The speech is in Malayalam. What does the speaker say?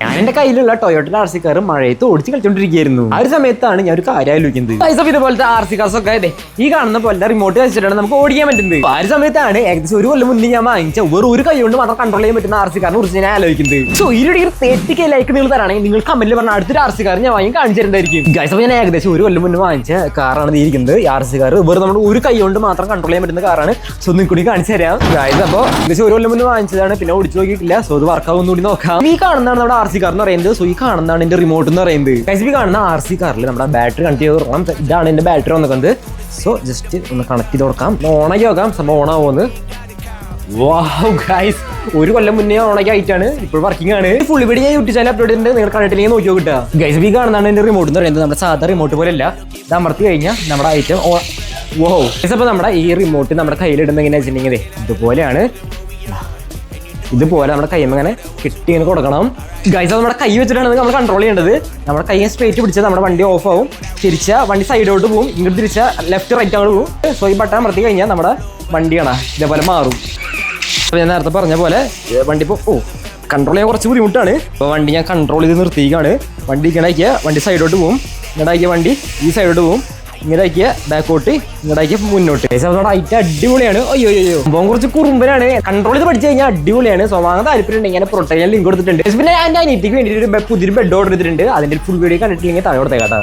ഞാൻ എന്റെ കയ്യിലുള്ള ടൊയോട്ട ആർ സി കാർ മഴയത്ത് ഓടിച്ച് കളിച്ചോണ്ടിരിക്കുകയായിരുന്നു. ആ ഒരു സമയത്താണ് ഞാൻ ഒരു കാര്യം ആലോചിക്കുന്നത്. പൈസ ഇതുപോലത്തെ ആർ സി കാർസ് ഒക്കെ അതെ ഈ കാണുന്ന പോലത്തെ റിമോട്ട് വെച്ചിട്ടാണ് നമുക്ക് ഓടിക്കാൻ പറ്റുന്നത്. ആ ഒരു സമയത്താണ് ഏകദേശം ഒരു കൊല്ലം മുന്നേ ഞാൻ വാങ്ങിച്ച വെറും ഒരു കൈ കൊണ്ട് മാത്രം കൺട്രോൾ ചെയ്യാൻ പറ്റുന്ന ആർ സി കാറിനെ കുറിച്ച് ഞാൻ ആലോചിക്കുന്നത്. സോ ഇരുടി തേർട്ടി കെ ലൈക്ക് നിങ്ങൾ തരാണെങ്കിൽ നിങ്ങൾ കമന്റിൽ പറഞ്ഞ അടുത്തൊരു ആർ സി കാർ ഞാൻ വാങ്ങി കാണിച്ചു തരുന്നതായിരിക്കും. ഗൈസ് അപ്പോൾ ഞാൻ ഏകദേശം ഒരു കൊല്ലം മുന്നേ വാങ്ങിച്ച കാറാണ് ഇത് ഇരിക്കുന്നത് ഈ ആർ സി കാർ വെറും നമ്മൾ ഒരു കൈ കൊണ്ട് മാത്രം കൺട്രോൾ ചെയ്യാൻ പറ്റുന്ന കാറാണ് സോ നിങ്ങൾ കൂടി കാണിച്ചു തരാം. ഗൈസ് അപ്പോൾ ഏകദേശം ഒരു കൊല്ലം മുന്നേ വാങ്ങിച്ചതാണ്. പിന്നെ ഓടിച്ചു നോക്കിയിട്ടില്ല. സോ അത് വർക്കാവുന്ന കൂടി നോക്കാം. ഈ കാണുന്നതാണ് നമ്മുടെ ആർ സി കാർ എന്ന് പറയുന്നത് സോ ഈ കാണുന്നതാണ് എന്റെ റിമോട്ട് എന്ന് പറയുന്നത്. ഗൈസ് ഈ കാണുന്ന ആർ സി കാറിൽ നമ്മുടെ ബാറ്ററി കണക്ട് ചെയ്ത് തുടങ്ങാം ഇതാണ് എന്റെ ബാറ്ററി വന്നിട്ടുണ്ട് സോ ജസ്റ്റ് ഒന്ന് കണക്ട് ചെയ്ത് കൊടുക്കാം. ഓണാക്കി നോക്കാം. സംഭവം ഓണാവുമെന്ന് വാവ് ഗൈസ് ഒരു കൊല്ലം മുന്നേ ഓണൊക്കെ ആയിട്ടാണ് ഇപ്പോൾ വർക്കിംഗ് ആണ്. ഫുൾ വീഡിയോ ഞാൻ യൂട്യൂബ് ചാനൽ അപ്ലോഡ് ചെയ്തിട്ടുണ്ട്. നിങ്ങൾ കണ്ടിട്ടില്ലെങ്കിൽ നോക്കി കിട്ടുക. ഗൈസ് ഈ കാണുന്നതാണ് എന്റെ റിമോട്ട് എന്ന് പറയുന്നത്. നമ്മുടെ സാധാരണ റിമോട്ട് പോലെ അല്ല ഇത് അമർത്തി കഴിഞ്ഞാൽ നമ്മുടെ ഐറ്റം വോ ഗൈസ് അപ്പോൾ നമ്മുടെ ഈ റിമോട്ട് നമ്മുടെ കയ്യിലിടുന്ന എങ്ങനെയാണെന്ന് വെച്ചിട്ടുണ്ടെങ്കിൽ ഇതുപോലെയാണ്. ഇതുപോലെ നമ്മുടെ കൈ അങ്ങനെ കിട്ടി ഇങ്ങനെ കൊടുക്കണം. ഗൈസ് നമ്മുടെ കൈ വെച്ചിട്ടാണ് നമ്മൾ കൺട്രോൾ ചെയ്യേണ്ടത്. നമ്മുടെ കൈ സ്ട്രേറ്റ് പിടിച്ചാൽ നമ്മുടെ വണ്ടി ഓഫ് ആവും. തിരിച്ച വണ്ടി സൈഡോട്ട് പോകും ഇങ്ങോട്ട് തിരിച്ച ലെഫ്റ്റ് റൈറ്റ് അങ്ങോട്ട് പോകും സോ ഈ ബട്ടൺ അമർത്തി കഴിഞ്ഞാൽ നമ്മുടെ വണ്ടിയാണ്. ഇതേപോലെ മാറും. അപ്പോൾ ഞാൻ നേരത്തെ പറഞ്ഞ പോലെ വണ്ടി ഇപ്പോൾ ഓ കൺട്രോൾ ചെയ്യാൻ കുറച്ച് ബുദ്ധിമുട്ടാണ്. അപ്പോൾ വണ്ടി ഞാൻ കൺട്രോൾ ചെയ്ത് നിർത്തിയിക്കാണ് വണ്ടി ഇങ്ങനെ വണ്ടി സൈഡോട്ട് പോകും ഇങ്ങനെ വണ്ടി ഈ സൈഡോട്ട് പോകും ഇങ്ങനെ ബാക്കോട്ട് ഇങ്ങനെ ആക്കിയ മുന്നോട്ട്. അവിടെ ഐറ്റം അടിപൊളിയാണ്. അയ്യോ അയ്യോ കുറച്ച് കുറുമ്പനാണ്. കൺട്രോൾ ചെയ്ത് പഠിച്ചു കഴിഞ്ഞാൽ അടിപൊളിയാണ്. സ്വഭാവം താല്പര്യം ഉണ്ടെങ്കിൽ ഞാൻ ലിങ്ക് കൊടുത്തിട്ടുണ്ട്. പിന്നെ ഞാൻ അനിയത്തിക്ക് വേണ്ടിയിട്ട് ഒരു പുതിയൊരു ബെഡ് ഓർഡർ ചെയ്തിട്ടുണ്ട്. അതിന്റെ ഫുൾ വീഡിയോ കണ്ടിട്ടില്ലെങ്കിൽ താഴെ കൊടുത്തേക്കാട്ടോ